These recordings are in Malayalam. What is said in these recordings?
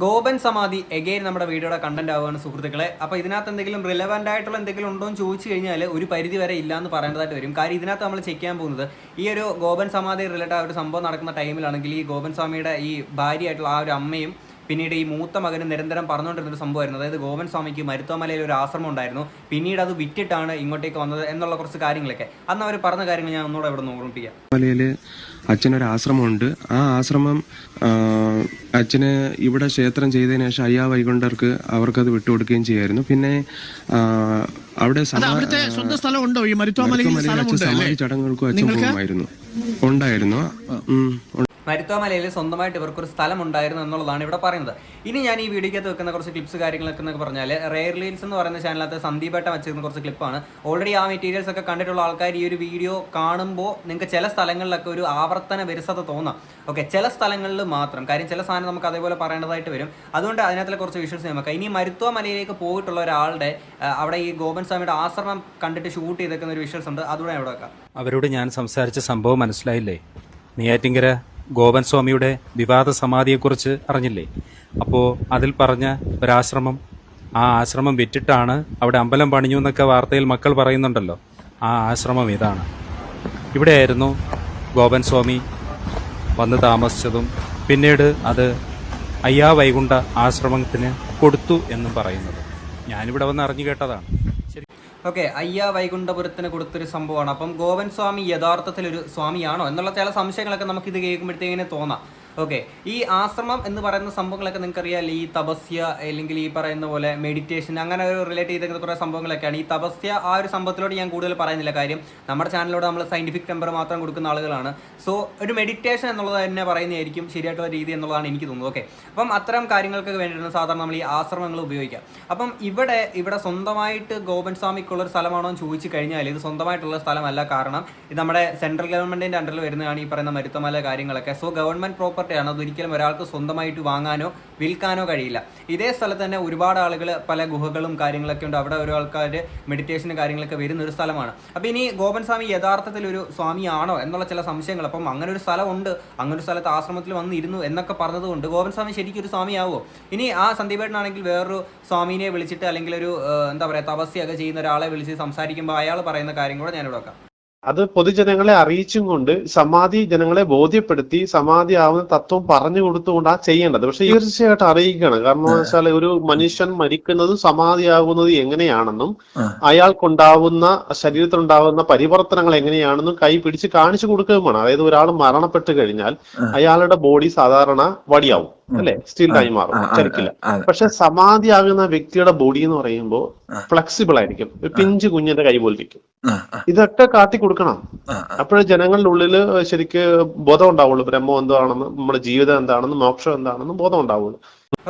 ഗോപൻ സമാധി എഗെയിൻ നമ്മുടെ വീഡിയോയുടെ കണ്ടന്റ് ആവുകയാണ് സുഹൃത്തുക്കളെ. അപ്പോൾ ഇതിനകത്ത് എന്തെങ്കിലും റിലവന്റ് ആയിട്ടുള്ള എന്തെങ്കിലും ഉണ്ടോ എന്ന് ചോദിച്ചു കഴിഞ്ഞാൽ ഒരു പരിധി വരെ ഇല്ല എന്ന് പറയേണ്ടതായിട്ട് വരും. കാര്യം ഇതിനകത്ത് നമ്മൾ ചെക്ക് ചെയ്യാൻ പോകുന്നത് ഈ ഒരു ഗോപൻ സമാധി റിലേറ്റഡ് ആ ഒരു സംഭവം നടക്കുന്ന ടൈമിലാണെങ്കിൽ ഈ ഗോപൻ സ്വാമിയുടെ ഈ ഭാര്യയായിട്ടുള്ള ആ ഒരു അമ്മയും പിന്നീട് ഈ മൂത്ത മകനും നിരന്തരം പറഞ്ഞുകൊണ്ടിരുന്ന ഒരു സംഭവമായിരുന്നു. അതായത് ഗോപൻ സ്വാമിക്ക് മരുത്തോമലയിൽ ഒരു ആശ്രമം ഉണ്ടായിരുന്നു. പിന്നീട് അത് വിറ്റിട്ടാണ് ഇങ്ങോട്ടേക്ക് വന്നത് എന്നുള്ള കുറച്ച് കാര്യങ്ങളൊക്കെ. അന്ന് അവർ പറഞ്ഞ കാര്യങ്ങൾ ഞാൻ ഒന്നുകൂടെ ഇവിടെ ഓർമ്മിപ്പിക്കാം. അച്ഛനൊരു ആശ്രമമുണ്ട്. ആ ആശ്രമം അച്ഛന് ഇവിടെ ക്ഷേത്രം ചെയ്തതിനു ശേഷം അയ്യാ വൈകുണ്ഠർക്ക് അവർക്കത് വിട്ടുകൊടുക്കുകയും ചെയ്യായിരുന്നു. പിന്നെ അവിടെ സമാധി ചടങ്ങുകൾക്കും അച്ഛൻ പോകുമായിരുന്നു. ഉണ്ടായിരുന്നു. മരുത്തോമലയിൽ സ്വന്തമായിട്ട് ഇവർക്കൊരു സ്ഥലം ഉണ്ടായിരുന്നു എന്നുള്ളതാണ് ഇവിടെ പറയുന്നത്. ഇനി ഞാൻ ഈ വീഡിയോക്കകത്ത് വെക്കുന്ന കുറച്ച് ക്ലിപ്സ് കാര്യങ്ങളൊക്കെ എന്നൊക്കെ പറഞ്ഞാൽ റെയർ ലീൻസ് എന്ന് പറയുന്ന ചാനലകത്ത് സന്ദീപേട്ട വെച്ചിരുന്ന കുറച്ച് ക്ലിപ്പാണ് ഓൾറെഡി ആ മെറ്റീരിയൽസ് ഒക്കെ കണ്ടിട്ടുള്ള ആൾക്കാർ ഈ ഒരു വീഡിയോ കാണുമ്പോൾ നിങ്ങൾക്ക് ചില സ്ഥലങ്ങളിലൊക്കെ ഒരു ആവർത്തന വിരസത തോന്നാം. ഓക്കെ ചില സ്ഥലങ്ങളിൽ മാത്രം. കാര്യം ചില സാധനം നമുക്ക് അതേപോലെ പറയേണ്ടതായിട്ട് വരും. അതുകൊണ്ട് അതിനകത്തുള്ള കുറച്ച് വിഷ്വൽസ് നമുക്ക് ഇനി മരുത്വ മലയിലേക്ക് പോയിട്ടുള്ള ഒരാളുടെ അവിടെ ഈ ഗോപൻ സ്വാമിയുടെ ആശ്രമം കണ്ടിട്ട് ഷൂട്ട് ചെയ്തേക്കുന്ന ഒരു വിഷ്വൽസ് ഉണ്ട്. അതുകൂടെ അവിടെ വെക്കാം. അവരോട് ഞാൻ സംസാരിച്ച സംഭവം മനസ്സിലായില്ലേ? നെയ്യാറ്റിങ്കര ഗോപൻ സ്വാമിയുടെ വിവാദ സമാധിയെക്കുറിച്ച് അറിഞ്ഞില്ലേ? അപ്പോൾ അതിൽ പറഞ്ഞ ഒരാശ്രമം ആ ആശ്രമം വിറ്റിട്ടാണ് അവിടെ അമ്പലം പണിഞ്ഞു എന്നൊക്കെ വാർത്തയിൽ മക്കൾ പറയുന്നുണ്ടല്ലോ. ആ ആശ്രമം ഇതാണ്. ഇവിടെയായിരുന്നു ഗോപൻ സ്വാമി വന്ന് താമസിച്ചതും പിന്നീട് അത് അയ്യാ വൈകുണ്ഠ ആശ്രമത്തിന് കൊടുത്തു എന്നും പറയുന്നത്. ഞാനിവിടെ വന്ന് അറിഞ്ഞു കേട്ടതാണ്. ഓക്കെ അയ്യ വൈകുണ്ഠപുരത്തിന് കൊടുത്തൊരു സംഭവമാണ്. അപ്പം ഗോവൻ സ്വാമി യഥാർത്ഥത്തിൽ ഒരു സ്വാമിയാണോ? എന്നുള്ള ചില സംശയങ്ങളൊക്കെ നമുക്ക് ഇത് കേൾക്കുമ്പോഴത്തേക്കിനെ തോന്നാം. ഓക്കെ ഈ ആശ്രമം എന്ന് പറയുന്ന സംഭവങ്ങളൊക്കെ നിങ്ങൾക്ക് അറിയാം ഈ തപസ്യ അല്ലെങ്കിൽ ഈ പറയുന്ന പോലെ മെഡിറ്റേഷൻ അങ്ങനെ ഒരു റിലേറ്റ് ചെയ്ത കുറേ സംഭവങ്ങളൊക്കെയാണ്. ഈ തപസ്യ ആ ഒരു സംഭവത്തിലോട് ഞാൻ കൂടുതൽ പറയുന്നില്ല. കാര്യം നമ്മുടെ ചാനലിലൂടെ നമ്മൾ സയന്റിഫിക് നമ്പർ മാത്രം കൊടുക്കുന്ന ആളുകളാണ്. സോ ഒരു മെഡിറ്റേഷൻ എന്നുള്ളത് തന്നെ പറയുന്നതായിരിക്കും ശരിയായിട്ടുള്ള രീതി എന്നുള്ളതാണ് എനിക്ക് തോന്നുന്നത്. ഓക്കെ അപ്പം അത്തരം കാര്യങ്ങൾക്ക് വേണ്ടിയിട്ടാണ് സാധാരണ നമ്മൾ ഈ ആശ്രമങ്ങൾ ഉപയോഗിക്കുക. അപ്പം ഇവിടെ ഇവിടെ സ്വന്തമായിട്ട് ഗോപൻ സ്വാമിക്കുള്ള ഒരു സ്ഥലമാണോ എന്ന് ചോദിച്ചു കഴിഞ്ഞാൽ ഇത് സ്വന്തമായിട്ടുള്ള സ്ഥലമല്ല. കാരണം ഇത് നമ്മുടെ സെൻട്രൽ ഗവൺമെന്റിന്റെ അണ്ടറിൽ വരുന്നതാണ് ഈ പറയുന്ന മരുത്തമല കാര്യങ്ങളൊക്കെ. സോ ഗവൺമെന്റ് പ്രോപ്പർട്ടിയാണ് അതൊരിക്കലും ഒരാൾക്ക് സ്വന്തമായിട്ട് വാങ്ങാനോ വിൽക്കാനോ കഴിയില്ല. ഇതേ സ്ഥലത്ത് തന്നെ ഒരുപാട് ആളുകൾ പല ഗുഹകളും കാര്യങ്ങളൊക്കെ ഉണ്ട്. അവിടെ ഒരു ആൾക്കാർ മെഡിറ്റേഷനും കാര്യങ്ങളൊക്കെ വരുന്ന ഒരു സ്ഥലമാണ്. അപ്പോൾ ഇനി ഗോപൻ സ്വാമി യഥാർത്ഥത്തിൽ ഒരു സ്വാമിയാണോ എന്നുള്ള ചില സംശയങ്ങൾ. അപ്പം അങ്ങനെ ഒരു സ്ഥലമുണ്ട്. അങ്ങനെ ഒരു സ്ഥലത്ത് ആശ്രമത്തിൽ വന്നിരുന്നു എന്നൊക്കെ പറഞ്ഞതുകൊണ്ട് ഗോപൻ സ്വാമി ശരിക്കും ഒരു സ്വാമിയാവോ ഇനി ആ സന്ദീപേട്ടനാണെങ്കിൽ വേറൊരു സ്വാമിനെ വിളിച്ചിട്ട് അല്ലെങ്കിൽ ഒരു എന്താ പറയുക തപസ്യൊക്കെ ചെയ്യുന്ന ഒരാളെ വിളിച്ച് സംസാരിക്കുമ്പോൾ അയാൾ പറയുന്ന കാര്യം കൂടെ ഞാനിവിടെ വെക്കാം. അത് പൊതുജനങ്ങളെ അറിയിച്ചും കൊണ്ട് സമാധി ജനങ്ങളെ ബോധ്യപ്പെടുത്തി സമാധി ആവുന്ന തത്വം പറഞ്ഞു കൊടുത്തുകൊണ്ടാ ചെയ്യേണ്ടത്. പക്ഷെ തീർച്ചയായിട്ടും അറിയിക്കണം കാരണം എന്ന് വെച്ചാൽ ഒരു മനുഷ്യൻ മരിക്കുന്നത് സമാധിയാകുന്നത് എങ്ങനെയാണെന്നും അയാൾക്കുണ്ടാവുന്ന ശരീരത്തിലുണ്ടാവുന്ന പരിവർത്തനങ്ങൾ എങ്ങനെയാണെന്നും കൈ പിടിച്ച് കാണിച്ചു കൊടുക്കുകയും വേണം അതായത് ഒരാൾ മരണപ്പെട്ട് കഴിഞ്ഞാൽ അയാളുടെ ബോഡി സാധാരണ വടിയാവും. അല്ലെ? സ്റ്റീലായി മാറും ചരിക്കില്ല പക്ഷെ സമാധിയാകുന്ന വ്യക്തിയുടെ ബോഡി എന്ന് പറയുമ്പോൾ ഫ്ലെക്സിബിൾ ആയിരിക്കും. ഒരു പിഞ്ച് കുഞ്ഞിന്റെ കൈ പോലെ ഇരിക്കും. ഇതൊക്കെ കാട്ടി കൊടുക്കണം. അപ്പോഴേ ജനങ്ങളുടെ ഉള്ളിൽ ശരിക്ക് ബോധം ഉണ്ടാവുള്ളൂ. ബ്രഹ്മം എന്താണെന്ന് നമ്മുടെ ജീവിതം എന്താണെന്ന് മോക്ഷം എന്താണെന്ന് ബോധം ഉണ്ടാവുള്ളൂ.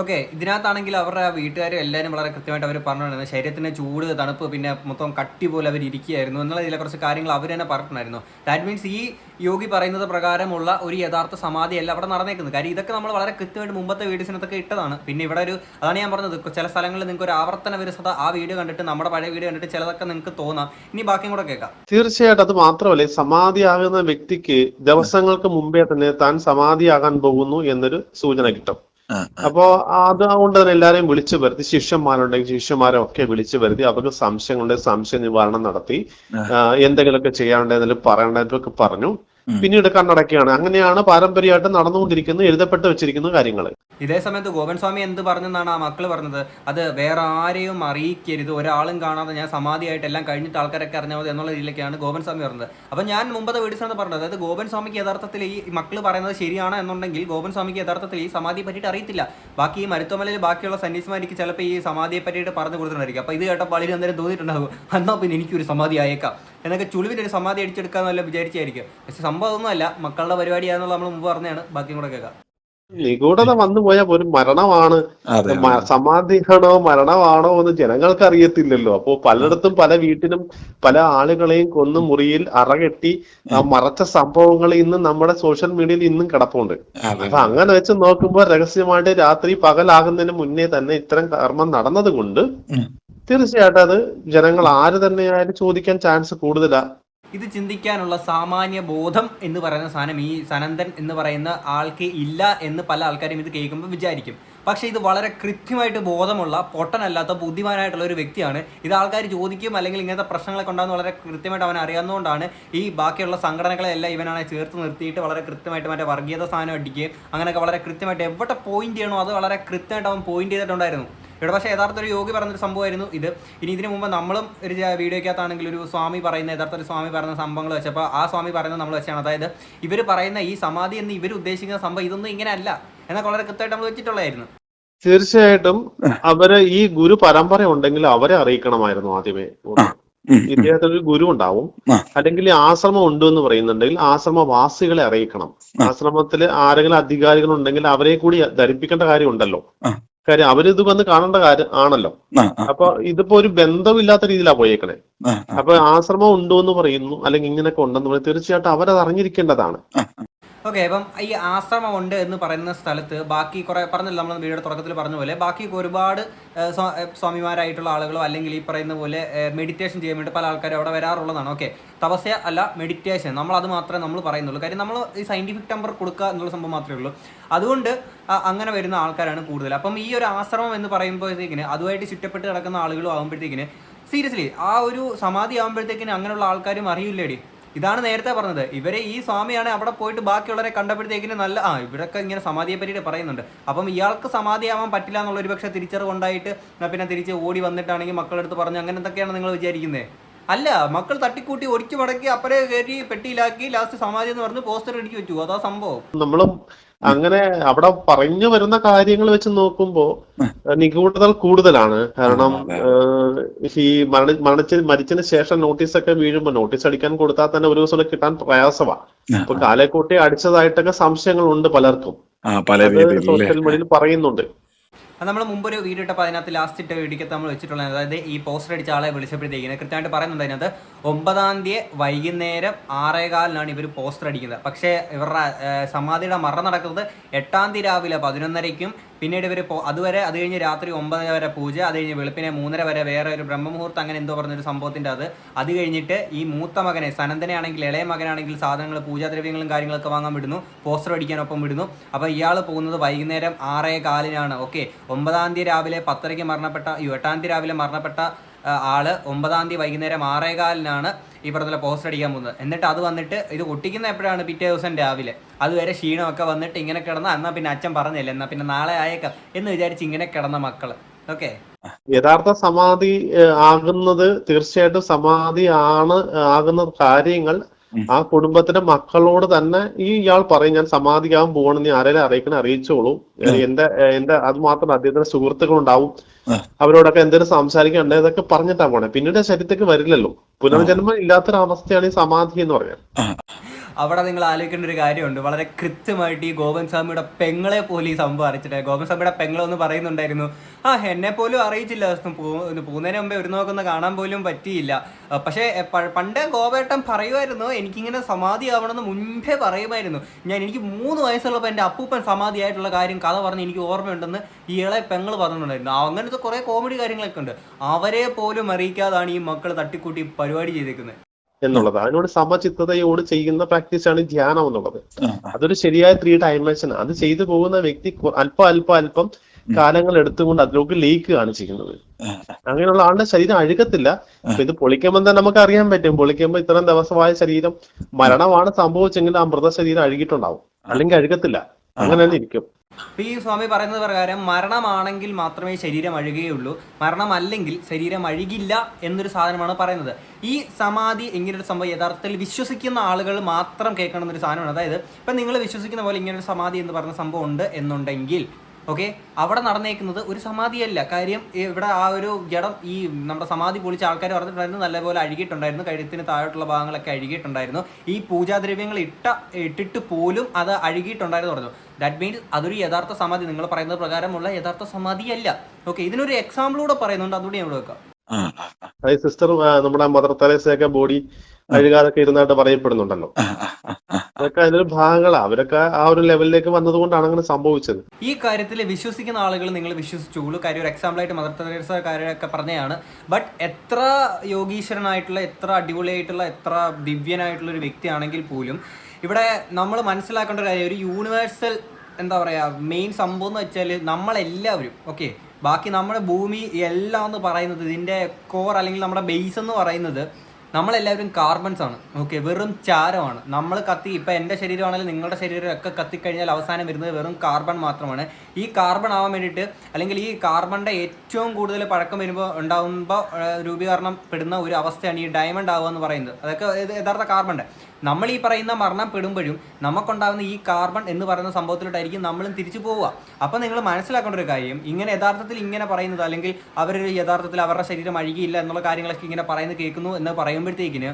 ഓക്കെ ഇതിനകത്താണെങ്കിൽ അവരുടെ വീട്ടുകാരും എല്ലാവരും വളരെ കൃത്യമായിട്ട് അവർ പറഞ്ഞിട്ടുണ്ടായിരുന്നു ശരീരത്തിന് ചൂട് തണുപ്പ് പിന്നെ മൊത്തം കട്ടി പോലെ അവർ ഇരിക്കുകയായിരുന്നു എന്നുള്ള ഇതിലെ കുറച്ച് കാര്യങ്ങൾ അവർ തന്നെ പറഞ്ഞിട്ടുണ്ടായിരുന്നു. ദാറ്റ് മീൻസ് ഈ യോഗി പറയുന്നത് പ്രകാരമുള്ള ഒരു യഥാർത്ഥ സമാധിയല്ല അവിടെ നടന്നേക്കുന്നത്. കാര്യം ഇതൊക്കെ നമ്മൾ വളരെ കൃത്യമായിട്ട് മുമ്പത്തെ വീഡിയോസിനകത്തൊക്കെ ഇട്ടതാണ്. പിന്നെ ഇവിടെ ഒരു അതാണ് ഞാൻ പറഞ്ഞത്. ചില സ്ഥലങ്ങളിൽ നിങ്ങൾക്ക് ഒരു ആവർത്തന വിരസത ആ വീഡിയോ കണ്ടിട്ട് നമ്മുടെ പഴയ വീഡിയോ കണ്ടിട്ട് ചിലതൊക്കെ നിങ്ങൾക്ക് തോന്നാം. ഇനി ബാക്കിയും കൂടെ കേൾക്കാം. തീർച്ചയായിട്ടും അത് മാത്രമല്ല സമാധി സമാധിയാകുന്ന വ്യക്തിക്ക് ദിവസങ്ങൾക്ക് മുമ്പേ തന്നെ താൻ സമാധിയാകാൻ പോകുന്നു എന്നൊരു സൂചന കിട്ടും. അപ്പോ അതുകൊണ്ട് തന്നെ എല്ലാരെയും വിളിച്ചു വരുത്തി ശിഷ്യന്മാരുണ്ടെങ്കിൽ ശിഷ്യന്മാരെ ഒക്കെ വിളിച്ചു വരുത്തി അവർക്ക് സംശയങ്ങളുണ്ടെങ്കിൽ സംശയ നിവാരണം നടത്തി എന്തെങ്കിലുമൊക്കെ ചെയ്യാനുണ്ടെന്നതിൽ പറയണ്ടതൊക്കെ പറഞ്ഞു. പിന്നീട് കണ്ണടക്കുകയാണ് അങ്ങനെയാണ് പാരമ്പര്യമായിട്ട് നടന്നുകൊണ്ടിരിക്കുന്ന എഴുതപ്പെട്ട് വെച്ചിരിക്കുന്ന കാര്യങ്ങൾ ഇതേ സമയത്ത് ഗോപൻ സ്വാമി എന്ത് പറഞ്ഞെന്നാണ് ആ മക്കൾ പറഞ്ഞത്? അത് വേറെ ആരെയും അറിയിക്കരുത്. ഒരാളും കാണാതെ ഞാൻ സമാധിയായിട്ട് എല്ലാം കഴിഞ്ഞിട്ട് ആൾക്കാരൊക്കെ അറിഞ്ഞാൽ മതി എന്നുള്ള രീതിയിലേക്കാണ് ഗോപൻ സ്വാമി പറഞ്ഞത്. അപ്പം ഞാൻ മുമ്പത്തെ വീഡിയോസാണ് പറഞ്ഞത്. അതായത് ഗോപൻ സ്വാമിക്ക് യഥാർത്ഥത്തിൽ ഈ മക്കൾ പറയുന്നത് ശരിയാണ് എന്നുണ്ടെങ്കിൽ ഗോപൻ സ്വാമിക്ക് യഥാർത്ഥത്തിൽ ഈ സമാധിയെ പറ്റിയിട്ട് അറിയത്തില്ല. ബാക്കി ഈ മരുത്തോമലയിൽ ബാക്കിയുള്ള സന്യാസിമാർക്ക് ചിലപ്പോൾ ഈ സമാധിയെ പറ്റിയിട്ട് പറഞ്ഞു കൊടുത്തിട്ടുണ്ടായിരിക്കും. അപ്പോൾ ഇത് കേട്ടപ്പോൾ വളരെ അന്നേരം തോന്നിയിട്ടുണ്ടാകും എന്നാൽ പിന്നെ എനിക്കൊരു സമാധി ആയേക്കാം. എന്നൊക്കെ ചുളിവിന്റെ ഒരു സമാധി അടിച്ചെടുക്കാന്നല്ല വിചാരിച്ചായിരിക്കും. പക്ഷെ സംഭവം ഒന്നുമല്ല മക്കളുടെ പരിപാടിയാണെന്നുള്ള നമ്മൾ മുമ്പ് പറഞ്ഞാണ് ബാക്കിയും കൂടെ കേൾക്കാം. നിഗൂഢത വന്നു പോയാൽ ഒരു മരണമാണ്. സമാധിയാണോ മരണമാണോ എന്ന് ജനങ്ങൾക്ക് അറിയത്തില്ലല്ലോ അപ്പോ പലയിടത്തും പല വീട്ടിലും പല ആളുകളെയും കൊന്നു മുറിയിൽ അറകെട്ടി മറച്ച സംഭവങ്ങൾ ഇന്ന് നമ്മുടെ സോഷ്യൽ മീഡിയയിൽ ഇന്നും കിടപ്പുണ്ട്. അപ്പൊ അങ്ങനെ വെച്ച് നോക്കുമ്പോൾ രഹസ്യമായിട്ട് രാത്രി പകലാകുന്നതിന് മുന്നേ തന്നെ ഇത്തരം കർമ്മം നടന്നത് കൊണ്ട് തീർച്ചയായിട്ടും അത് ജനങ്ങൾ ആര് തന്നെയായാലും ചോദിക്കാൻ ചാൻസ് കൂടുതലാ. ഇത് ചിന്തിക്കാനുള്ള സാമാന്യ ബോധം എന്ന് പറയുന്ന സാധനം ഈ സനന്ദൻ എന്ന് പറയുന്ന ആൾക്ക് ഇല്ല എന്ന് പല ആൾക്കാരും ഇത് കേൾക്കുമ്പോൾ വിചാരിക്കും. പക്ഷേ ഇത് വളരെ കൃത്യമായിട്ട് ബോധമുള്ള പൊട്ടനല്ലാത്ത ബുദ്ധിമാനായിട്ടുള്ള ഒരു വ്യക്തിയാണ്. ഇത് ആൾക്കാർ ചോദിക്കും അല്ലെങ്കിൽ ഇങ്ങനത്തെ പ്രശ്നങ്ങളൊക്കെ ഉണ്ടാകുന്ന വളരെ കൃത്യമായിട്ട് അവൻ അറിയാവുന്നതുകൊണ്ടാണ് ഈ ബാക്കിയുള്ള സംഘടനകളെല്ലാം ഇവനാണ് ചേർത്ത് നിർത്തിയിട്ട് വളരെ കൃത്യമായിട്ട് മറ്റേ വർഗീയത സാധനം അടിക്കുകയും അങ്ങനെയൊക്കെ വളരെ കൃത്യമായിട്ട് എവിടെ പോയിന്റ് ചെയ്യണോ അത് വളരെ കൃത്യമായിട്ട് അവൻ പോയിന്റ് ചെയ്തിട്ടുണ്ടായിരുന്നു. ഇവിടെ പക്ഷേ യഥാർത്ഥ ഒരു യോഗി പറഞ്ഞൊരു സംഭവമായിരുന്നു ഇത്. ഇനി ഇതിനു മുമ്പ് നമ്മളും ഒരു വീഡിയോയ്ക്കകത്താണെങ്കിൽ ഒരു സ്വാമി പറയുന്ന യഥാർത്ഥ ഒരു സ്വാമി പറയുന്ന സംഭവങ്ങൾ വെച്ചപ്പോൾ ആ സ്വാമി പറയുന്നത് നമ്മൾ വെച്ചാണ്. അതായത് ഇവർ പറയുന്ന ഈ സമാധി എന്ന് ഇവർ ഉദ്ദേശിക്കുന്ന സംഭവം ഇതൊന്നും ഇങ്ങനെ അല്ല എന്നൊക്കെ വളരെ കൃത്യമായിട്ട് നമ്മൾ വെച്ചിട്ടുള്ളതായിരുന്നു. തീർച്ചയായിട്ടും അവർ ഈ ഗുരു പരമ്പര ഉണ്ടെങ്കിൽ അവരെ അറിയിക്കണമായിരുന്നു ആദ്യമേ. ഇദ്ദേഹത്തിന് ഒരു ഗുരു ഉണ്ടാവും. അല്ലെങ്കിൽ ആശ്രമം ഉണ്ട് എന്ന് പറയുന്നുണ്ടെങ്കിൽ ആശ്രമവാസികളെ അറിയിക്കണം. ആശ്രമത്തിൽ ആരെങ്കിലും അധികാരികൾ ഉണ്ടെങ്കിൽ അവരെ കൂടി ധരിപ്പിക്കേണ്ട കാര്യം ഉണ്ടല്ലോ. ആ. കാര്യം അവരിത് വന്ന് കാണേണ്ട കാര്യം ആണല്ലോ. അപ്പൊ ഇതിപ്പോ ഒരു ബന്ധമില്ലാത്ത രീതിയിലാ പോയേക്കണേ. അപ്പൊ ആശ്രമം ഉണ്ടോ എന്ന് പറയുന്നു അല്ലെങ്കിൽ ഇങ്ങനെയൊക്കെ ഉണ്ടെന്ന് പറയുന്നു തീർച്ചയായിട്ടും അവരത് അറിഞ്ഞിരിക്കേണ്ടതാണ് ഓക്കെ അപ്പം ഈ ആശ്രമം ഉണ്ട് എന്ന് പറയുന്ന സ്ഥലത്ത് ബാക്കി കുറേ പറഞ്ഞല്ലോ നമ്മൾ വീഡിയോയുടെ തുടക്കത്തിൽ പറഞ്ഞ പോലെ ബാക്കി ഒരുപാട് സ്വാമിമാരായിട്ടുള്ള ആളുകളോ അല്ലെങ്കിൽ ഈ പറയുന്ന പോലെ മെഡിറ്റേഷൻ ചെയ്യാൻ വേണ്ടി പല ആൾക്കാരും അവിടെ വരാറുള്ളതാണ്. ഓക്കെ തപസ്യ അല്ല മെഡിറ്റേഷൻ നമ്മൾ അത് മാത്രമേ നമ്മൾ പറയുന്നുള്ളൂ. കാര്യം നമ്മൾ ഈ സയന്റിഫിക് ടെമ്പർ കൊടുക്കുക എന്നുള്ള സംഭവം മാത്രമേ ഉള്ളൂ. അതുകൊണ്ട് അങ്ങനെ വരുന്ന ആൾക്കാരാണ് കൂടുതൽ. അപ്പം ഈ ഒരു ആശ്രമം എന്ന് പറയുമ്പോഴത്തേക്കിന് അതുമായിട്ട് ചുറ്റപ്പെട്ട് കിടക്കുന്ന ആളുകളും ആകുമ്പോഴത്തേക്കിന് സീരിയസ്ലി ആ ഒരു സമാധി ആകുമ്പോഴത്തേക്കിന് അങ്ങനെയുള്ള ആൾക്കാരും അറിയില്ലേടി? ഇതാണ് നേരത്തെ പറഞ്ഞത്. ഇവരെ ഈ സ്വാമിയാണ് അവിടെ പോയിട്ട് ബാക്കിയുള്ളവരെ കണ്ടപ്പോഴത്തേക്കിന് നല്ല ആ ഇവരൊക്കെ ഇങ്ങനെ സമാധിയെ പറ്റിയിട്ട് പറയുന്നുണ്ട്. അപ്പം ഇയാൾക്ക് സമാധിയാവാൻ പറ്റില്ല എന്നുള്ള ഒരു പക്ഷേ തിരിച്ചറിവുണ്ടായിട്ട് പിന്നെ തിരിച്ച് ഓടി വന്നിട്ടാണെങ്കിൽ മക്കളെടുത്ത് പറഞ്ഞു അങ്ങനെ എന്തൊക്കെയാണ് നിങ്ങൾ വിചാരിക്കുന്നത് അല്ല മക്കൾ തട്ടിക്കൂട്ടി ഒരുക്കി മടക്കി അപ്പരെ കയറ്റി പെട്ടിയിലാക്കി ലാസ്റ്റ് സമാധി എന്ന് പറഞ്ഞ് പോസ്റ്റർ ഇടിച്ചു വെച്ചു. അതാ സംഭവം. നമ്മളും അങ്ങനെ അവിടെ പറഞ്ഞു വരുന്ന കാര്യങ്ങൾ വെച്ച് നോക്കുമ്പോ നിഗൂഢത കൂടുതലാണ്. കാരണം ഈ മരണ മരണിച്ച് മരിച്ചതിന് ശേഷം നോട്ടീസ് ഒക്കെ വീഴുമ്പോ നോട്ടീസ് അടിക്കാൻ കൊടുത്താൽ തന്നെ ഒരു ദിവസം കിട്ടാൻ പ്രയാസമാണ് അപ്പൊ കാലേക്കൂട്ടി അടിച്ചതായിട്ടൊക്കെ സംശയങ്ങളുണ്ട് പലർക്കും. ആ പല രീതിയിൽ സോഷ്യൽ മീഡിയയിൽ പറയുന്നുണ്ട്. അത് നമ്മൾ മുമ്പൊരു വീഡിയോ ഇട്ടപ്പോൾ അതിനകത്ത് ലാസ്റ്റ് ഇട്ട വീഡിയോക്കകത്ത് നമ്മൾ വെച്ചിട്ടുള്ളത് അതായത് ഈ പോസ്റ്റർ അടിച്ച ആളെ വിളിച്ചപ്പോഴത്തേക്കിനെ കൃത്യമായിട്ട് പറയുന്നുണ്ട് അതിനകത്ത് ഒമ്പതാം തീയതി വൈകുന്നേരം ആറേകാലിനാണ് ഇവർ പോസ്റ്റർ അടിക്കുന്നത്. പക്ഷേ ഇവരുടെ സമാധിയുടെ മറ നടക്കുന്നത് എട്ടാം തീയതി രാവിലെ പതിനൊന്നരയ്ക്കും പിന്നീട് ഇവർ അതുവരെ അത് കഴിഞ്ഞ് രാത്രി ഒമ്പതര വരെ പൂജ അത് കഴിഞ്ഞ് വെളുപ്പിനെ മൂന്നര വരെ വേറെ ഒരു ബ്രഹ്മമുഹൂർത്തം അങ്ങനെ എന്തോ പറഞ്ഞൊരു സംഭവത്തിന്റെ അത്. അത് കഴിഞ്ഞിട്ട് ഈ മൂത്ത മകനെ സനന്ദനെ ആണെങ്കിൽ ഇളയ മകനാണെങ്കിൽ സാധനങ്ങൾ പൂജാദ്രവ്യങ്ങളും കാര്യങ്ങളൊക്കെ വാങ്ങാൻ വിടുന്നു. പോസ്റ്റർ അടിക്കാനൊപ്പം വിടുന്നു. അപ്പോൾ ഇയാൾ പോകുന്നത് വൈകുന്നേരം ആറേ കാലിനാണ്. ഓക്കെ. ഒമ്പതാം തീയതി രാവിലെ പത്തരയ്ക്ക് മരണപ്പെട്ട എട്ടാം തീയതി രാവിലെ മരണപ്പെട്ട ആൾ ഒമ്പതാം തീയതി വൈകുന്നേരം ആറേകാലിനാണ് ഈ പറഞ്ഞ പോസ്റ്റർ അടിക്കാൻ പോകുന്നത്. എന്നിട്ട് അത് വന്നിട്ട് ഇത് ഒട്ടിക്കുന്ന എപ്പോഴാണ് പിറ്റേ ദിവസം രാവിലെ? അതുവരെ ക്ഷീണമൊക്കെ വന്നിട്ട് ഇങ്ങനെ കിടന്ന എന്നാൽ പിന്നെ അച്ഛൻ പറഞ്ഞില്ല എന്നാൽ പിന്നെ നാളെ ആയേക്കാം എന്ന് വിചാരിച്ച് ഇങ്ങനെ കിടന്ന മക്കൾ. ഓക്കെ? യഥാർത്ഥ സമാധി ആകുന്നത് തീർച്ചയായിട്ടും സമാധി ആണ് ആകുന്ന കാര്യങ്ങൾ ആ കുടുംബത്തിന്റെ മക്കളോട് തന്നെ ഈ ഇയാൾ പറയും ഞാൻ സമാധിക്കാൻ പോകണമെന്ന് ആരെങ്കിലും അറിയിക്കണേ അറിയിച്ചോളൂ. എന്റെ എന്റെ അത് മാത്രം അദ്ദേഹത്തിന്റെ സുഹൃത്തുക്കളുണ്ടാവും. അവരോടൊക്കെ എന്തെങ്കിലും സംസാരിക്കണ്ടേ ഇതൊക്കെ പറഞ്ഞിട്ടാ പോണേ. പിന്നീട് ശരീരത്തേക്ക് വരില്ലല്ലോ. പുനർജന്മം ഇല്ലാത്തൊരവസ്ഥയാണ് ഈ സമാധി എന്ന് പറയാൻ അവിടെ നിങ്ങൾ ആലോചിക്കേണ്ട ഒരു കാര്യമുണ്ട്. വളരെ കൃത്യമായിട്ട് ഈ ഗോപൻ സ്വാമിയുടെ പെങ്ങളെ പോലും ഈ സംഭവം അറിയിച്ചിട്ട് ഗോപൻ സ്വാമിയുടെ പെങ്ങളൊന്ന് പറയുന്നുണ്ടായിരുന്നു ആ എന്നെ പോലും അറിയിച്ചില്ല പോകുന്നതിന് മുമ്പേ ഒരു നോക്കൊന്ന് കാണാൻ പോലും പറ്റിയില്ല. പക്ഷേ പണ്ട് ഗോപേട്ടൻ പറയുമായിരുന്നു എനിക്കിങ്ങനെ സമാധി ആവണമെന്ന് മുൻപേ പറയുമായിരുന്നു. ഞാൻ എനിക്ക് മൂന്ന് വയസ്സുള്ളപ്പോൾ എന്റെ അപ്പൂപ്പൻ സമാധി സമാധിയായിട്ടുള്ള കാര്യം കഥ പറഞ്ഞ് എനിക്ക് ഓർമ്മയുണ്ടെന്ന് ഈ ഇളെ പെങ്ങൾ പറഞ്ഞിട്ടുണ്ടായിരുന്നു. അങ്ങനത്തെ കുറേ കോമഡി കാര്യങ്ങളൊക്കെ ഉണ്ട്. അവരെ പോലും അറിയിക്കാതാണ് ഈ മക്കൾ തട്ടിക്കൂട്ടി പരിപാടി ചെയ്തേക്കുന്നത്. എന്നുള്ളത്. അതിനോട് സമചിത്തതയോട് ചെയ്യുന്ന പ്രാക്ടീസ് ആണ് ധ്യാനം എന്നുള്ളത്. അതൊരു ശരിയായ ത്രീ ഡയമെൻഷൻ അത് ചെയ്തു പോകുന്ന വ്യക്തി അല്പ അല്പം അല്പം കാലങ്ങൾ എടുത്തുകൊണ്ട് അതിലേക്ക് ലയിക്കുകയാണ് ചെയ്യുന്നത്. അങ്ങനെയുള്ള ആളുടെ ശരീരം അഴുകത്തില്ല. ഇത് പൊളിക്കുമ്പോൾ തന്നെ നമുക്ക് അറിയാൻ പറ്റും. പൊളിക്കുമ്പോൾ ഇത്രയും ദിവസമായ ശരീരം മരണമാണ് സംഭവിച്ചെങ്കിൽ ആ മൃതശരീരം അഴുകിയിട്ടുണ്ടാവും. അല്ലെങ്കിൽ അഴുകത്തില്ല. അങ്ങനെ തന്നെ ഇരിക്കും. ഈ സ്വാമി പറയുന്നത് പ്രകാരം മരണമാണെങ്കിൽ മാത്രമേ ശരീരം അഴുകുകയുള്ളൂ മരണമല്ലെങ്കിൽ ശരീരം അഴുകില്ല എന്നൊരു സാധനമാണ് പറയുന്നത്. ഈ സമാധി ഇങ്ങനൊരു സംഭവം യഥാർത്ഥത്തിൽ വിശ്വസിക്കുന്ന ആളുകൾ മാത്രം കേൾക്കണം എന്നൊരു സാധനമാണ്. അതായത് ഇപ്പം നിങ്ങൾ വിശ്വസിക്കുന്ന പോലെ ഇങ്ങനൊരു സമാധി എന്ന് പറയുന്ന സംഭവം ഉണ്ട് എന്നുണ്ടെങ്കിൽ ഓക്കെ? അവിടെ നടന്നേക്കുന്നത് ഒരു സമാധിയല്ല. കാര്യം ഇവിടെ ആ ഒരു ജഡം ഈ നമ്മുടെ സമാധി പൊളിച്ച ആൾക്കാർ പറഞ്ഞിട്ടുണ്ടായിരുന്നു. നല്ലപോലെ അഴുകിയിട്ടുണ്ടായിരുന്നു. കഴുത്തിന് താഴോട്ടുള്ള ഭാഗങ്ങളൊക്കെ അഴുകിയിട്ടുണ്ടായിരുന്നു. ഈ പൂജാദ്രവ്യങ്ങൾ ഇട്ട ഇട്ടിട്ട് പോലും അത് അഴുകിയിട്ടുണ്ടായിരുന്നു പറഞ്ഞു. ദാറ്റ് മീൻസ് അതൊരു യഥാർത്ഥ സമാധി. നിങ്ങൾ പറയുന്നത് പ്രകാരമുള്ള യഥാർത്ഥ സമാധിയല്ല. ഓക്കെ? ഇതിനൊരു എക്സാമ്പിളൂടെ പറയുന്നുണ്ട്. അതുകൂടി ഞാൻ ഇവിടെ വെക്കാം. സിസ്റ്റർ നമ്മുടെ മദർ തെരേസയൊക്കെ ബോഡി അഴുകാതൊക്കെ ഇരുന്നായിട്ട് പറയപ്പെടുന്നുണ്ടല്ലോ. അതൊക്കെ അതിനൊരു ഭാഗങ്ങളാണ് അവരൊക്കെ ആ ഒരു ലെവലിലേക്ക് വന്നതുകൊണ്ടാണ് അങ്ങനെ സംഭവിച്ചത്. ഈ കാര്യത്തിൽ വിശ്വസിക്കുന്ന ആളുകൾ നിങ്ങൾ വിശ്വസിച്ചുള്ളൂ കാര്യം ഒരു എക്സാമ്പിളായിട്ട് മദർ തെരേസ കാര്യമൊക്കെ പറഞ്ഞതാണ്. ബട്ട് എത്ര യോഗീശ്വരനായിട്ടുള്ള എത്ര അടിപൊളിയായിട്ടുള്ള എത്ര ദിവ്യനായിട്ടുള്ള ഒരു വ്യക്തിയാണെങ്കിൽ പോലും ഇവിടെ നമ്മൾ മനസ്സിലാക്കേണ്ട ഒരു കാര്യം ഒരു യൂണിവേഴ്സൽ എന്താ പറയുക മെയിൻ സംഭവം എന്ന് വെച്ചാൽ നമ്മളെല്ലാവരും ഓക്കെ ബാക്കി നമ്മുടെ ഭൂമി എല്ലാം എന്ന് പറയുന്നത് ഇതിന്റെ കോർ അല്ലെങ്കിൽ നമ്മുടെ ബേസ് എന്ന് പറയുന്നത് നമ്മളെല്ലാവരും കാർബൺസ് ആണ്. ഓക്കെ വെറും ചാരമാണ്. നമ്മൾ കത്തി ഇപ്പം എന്റെ ശരീരമാണെങ്കിലും നിങ്ങളുടെ ശരീരം ഒക്കെ കത്തിക്കഴിഞ്ഞാൽ അവസാനം വരുന്നത് വെറും കാർബൺ മാത്രമാണ്. ഈ കാർബൺ ആവാൻ വേണ്ടിയിട്ട് അല്ലെങ്കിൽ ഈ കാർബണിന്റെ ഏറ്റവും കൂടുതൽ പഴക്കം വരുമ്പോൾ ഉണ്ടാകുമ്പോൾ രൂപീകരണം പെടുന്ന ഒരു അവസ്ഥയാണ് ഈ ഡയമണ്ട് ആവുക എന്ന് പറയുന്നത്. അതൊക്കെ യഥാർത്ഥ കാർബണിന്റെ നമ്മൾ ഈ പറയുന്ന മരണം പെടുമ്പോഴും നമുക്കുണ്ടാകുന്ന ഈ കാർബൺ എന്ന് പറയുന്ന സംഭവത്തിലോട്ടായിരിക്കും നമ്മളും തിരിച്ചു പോവുക. അപ്പം നിങ്ങൾ മനസ്സിലാക്കേണ്ട ഒരു കാര്യം ഇങ്ങനെ യഥാർത്ഥത്തിൽ ഇങ്ങനെ പറയുന്നത് അല്ലെങ്കിൽ അവർ യഥാർത്ഥത്തിൽ അവരുടെ ശരീരം അഴുകിയില്ല എന്നുള്ള കാര്യങ്ങളൊക്കെ ഇങ്ങനെ പറയുന്നത് കേൾക്കുന്നു എന്ന് പറയുമ്പോഴത്തേക്കിന്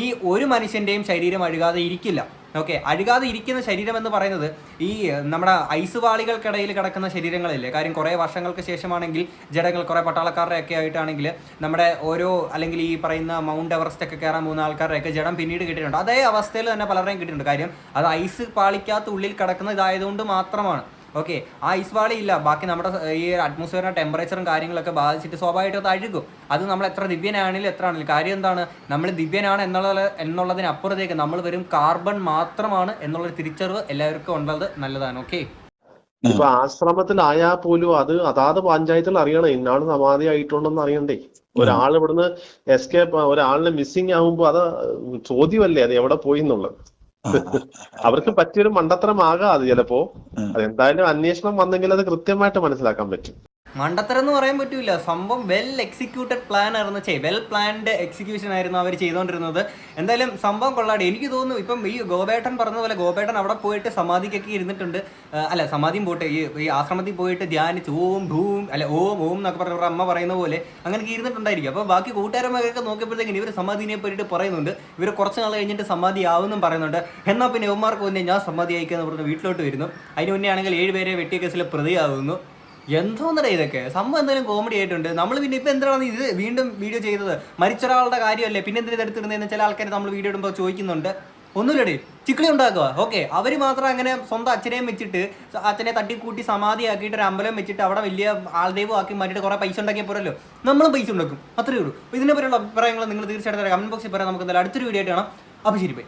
ഈ ഒരു മനുഷ്യന്റെയും ശരീരം അഴുകാതെ ഇരിക്കില്ല. ഓക്കെ അഴുകാതെ ഇരിക്കുന്ന ശരീരം എന്ന് പറയുന്നത് ഈ നമ്മുടെ ഐസ് വാളികൾക്കിടയിൽ കിടക്കുന്ന ശരീരങ്ങളില്ലേ? കാര്യം കുറേ വർഷങ്ങൾക്ക് ശേഷമാണെങ്കിൽ ജഡങ്ങൾ കുറേ പട്ടാളക്കാരുടെ ഒക്കെ ആയിട്ടാണെങ്കിൽ നമ്മുടെ ഓരോ അല്ലെങ്കിൽ ഈ പറയുന്ന മൗണ്ട് എവറസ്റ്റ് ഒക്കെ കയറാൻ പോകുന്ന ആൾക്കാരുടെ ഒക്കെ ജഡം പിന്നീട് കിട്ടിയിട്ടുണ്ട്. അതേ അവസ്ഥയിൽ തന്നെ പലരുടെയും കിട്ടിയിട്ടുണ്ട്. കാര്യം അത് ഐസ് പാളിക്കകത്ത് ഉള്ളിൽ കിടക്കുന്ന ഇതായതുകൊണ്ട് മാത്രമാണ്. ഓക്കെ ആ ഐസ് വാളി ഇല്ല. ബാക്കി നമ്മുടെ ഈ അറ്റ്മോസ്ഫിയറിന്റെ ടെമ്പറേച്ചറും കാര്യങ്ങളൊക്കെ ബാധിച്ചിട്ട് സ്വാഭാവികമായിട്ടും അത് അഴുകും. അത് നമ്മൾ എത്ര ദിവ്യനാണെങ്കിലും എത്ര ആണെങ്കിലും. കാര്യം എന്താണ്? നമ്മൾ ദിവ്യനാണ് എന്നുള്ള എന്നുള്ളതിനപ്പുറത്തേക്ക് നമ്മൾ വരും കാർബൺ മാത്രമാണ് എന്നുള്ളൊരു തിരിച്ചറിവ് എല്ലാവർക്കും ഉള്ളത് നല്ലതാണ്. ഓക്കെ? ഇപ്പൊ ആശ്രമത്തിലായാൽ പോലും അത് അതാത് പഞ്ചായത്തിൽ അറിയണം. ഇന്നാണ് സമാധി ആയിട്ടുണ്ടെന്ന് അറിയണ്ടേ? ഒരാൾ ഇവിടുന്ന് എസ്കേപ്പ് ഒരാളിനെ മിസ്സിങ് ആകുമ്പോ അത് ചോദ്യമല്ലേ? അത് എവിടെ പോയി എന്നുള്ളത്? അവർക്ക് പറ്റിയൊരു മണ്ടത്തരമാകാം അത് ചിലപ്പോ. അതെന്തായാലും അന്വേഷണം വന്നെങ്കിൽ അത് കൃത്യമായിട്ട് മനസ്സിലാക്കാൻ പറ്റും. മണ്ടത്തരം എന്ന് പറയാൻ പറ്റൂല. സംഭവം വെൽ എക്സിക്യൂട്ടഡ് പ്ലാൻ ആയിരുന്നു. ചെയ് വെൽ പ്ലാൻഡ് എക്സിക്യൂഷൻ ആയിരുന്നു അവർ ചെയ്തുകൊണ്ടിരുന്നത് എന്തായാലും സംഭവം കൊള്ളാടി എനിക്ക് തോന്നുന്നു ഇപ്പം ഈ ഗോപേട്ടൻ പറഞ്ഞ പോലെ ഗോപേട്ടൻ അവിടെ പോയിട്ട് സമാധിക്കൊക്കെ ഇരുന്നിട്ടുണ്ട്. അല്ല സമാധിയും പോട്ടെ. ഈ ഈ ആശ്രമത്തിൽ പോയിട്ട് ധ്യാനിച്ച് ഓം ഭൂം അല്ല ഓം ഓം എന്നൊക്കെ പറഞ്ഞ അമ്മ പറയുന്ന പോലെ അങ്ങനെയൊക്കെ ഇരുന്നിട്ടുണ്ടായിരിക്കും. അപ്പോൾ ബാക്കി കൂട്ടുകാരന്മാരൊക്കെ നോക്കിയപ്പോഴത്തേക്കും ഇവർ സമാധിനെ പറ്റിയിട്ട് പറയുന്നുണ്ട്. ഇവർ കുറച്ച് നാൾ കഴിഞ്ഞിട്ട് സമാധി ആവുമെന്നും പറയുന്നുണ്ട്. എന്നാൽ പിന്നെ ഓമാർക്ക് മുന്നേ ഞാൻ സമാധി അയക്കാന്ന് പറഞ്ഞ് വീട്ടിലോട്ട് വരുന്നു. അതിന് മുന്നേ ആണെങ്കിൽ ഏഴുപേരെ വെട്ടിയ കേസിൽ പ്രതിയാവുന്നു. എന്തോന്നടേ ഇതൊക്കെ? സംഭവം എന്തെങ്കിലും കോമഡി ആയിട്ടുണ്ട്. നമ്മൾ പിന്നെ ഇപ്പൊ എന്താണ് ഇത് വീണ്ടും വീഡിയോ ചെയ്തത്? മരിച്ച ഒരാളുടെ കാര്യമല്ലേ? പിന്നെ എന്തിനാ എടുത്തിരുന്നതെന്ന് ചില ആൾക്കാർ നമ്മൾ വീഡിയോ ഇടുമ്പോൾ ചോദിക്കുന്നുണ്ട്. ഒന്നുമില്ലടേ. ചിക്കിളി ഉണ്ടാക്കുക. ഓക്കെ. അവർ മാത്രം അങ്ങനെ സ്വന്തം അച്ഛനെയും വെച്ചിട്ട് അച്ഛനെ തട്ടിക്കൂട്ടി സമാധിയാക്കിയിട്ട് ഒരു അമ്പലം വെച്ചിട്ട് അവിടെ വലിയ ആൾദൈവം ആക്കി മാറ്റിയിട്ട് കുറെ പൈസ ഉണ്ടാക്കിയ പോരല്ലോ? നമ്മളും പൈസ ഉണ്ടാക്കും. അത്രയേ ഉള്ളൂ. അപ്പോൾ ഇതിനെ പറ്റിയുള്ള അഭിപ്രായങ്ങൾ നിങ്ങൾ തീർച്ചയായിട്ടും കമന്റ് ബോക്സിൽ പറയാം. നമുക്ക് എന്തായാലും അടുത്തൊരു വീഡിയോ ആയിട്ട് കാണാം. അപ്പോൾ ശരി